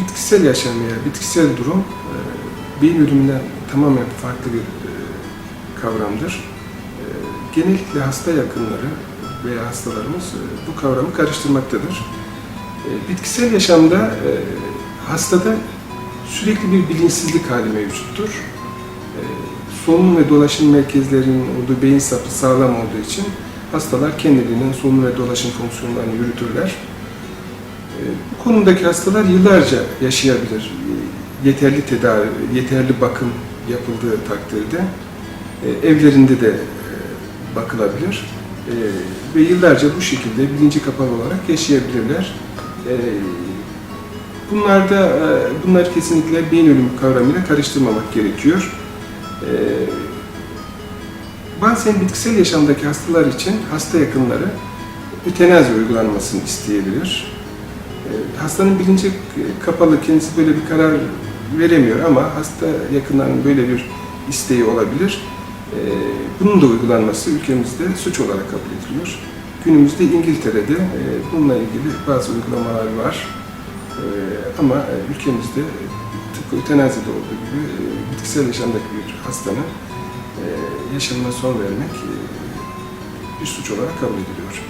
bitkisel yaşam veya bitkisel durum e, beyin ölümünden tamamen farklı bir e, kavramdır. E, genellikle hasta yakınları veya hastalarımız bu kavramı karıştırmaktadır. Bitkisel yaşamda hastada sürekli bir bilinçsizlik hali mevcuttur. Solunum ve dolaşım merkezlerinin olduğu beyin sapı sağlam olduğu için hastalar kendiliğinden solunum ve dolaşım fonksiyonlarını yürütürler. Bu konumdaki hastalar yıllarca yaşayabilir. Yeterli tedavi, yeterli bakım yapıldığı takdirde e, evlerinde de e, bakılabilir. E, Ve yıllarca bu şekilde bilinci kapalı olarak yaşayabilirler. Bunlarda e, bunlar kesinlikle beyin ölümü kavramıyla karıştırmamak gerekiyor. Bazen bitkisel yaşamdaki hastalar için hasta yakınları ötenazi uygulanmasını isteyebilir. Hastanın bilinci kapalı, kendisi böyle bir karar veremiyor ama hasta yakınlarının böyle bir isteği olabilir. E, Bunun da uygulanması ülkemizde suç olarak kabul ediliyor. Günümüzde İngiltere'de e, bununla ilgili bazı uygulamalar var. E, Ama e, ülkemizde tıpkı ötenazide olduğu gibi e, bitkisel yaşamdaki bir hastanın yaşamına son vermek bir suç olarak kabul ediliyor.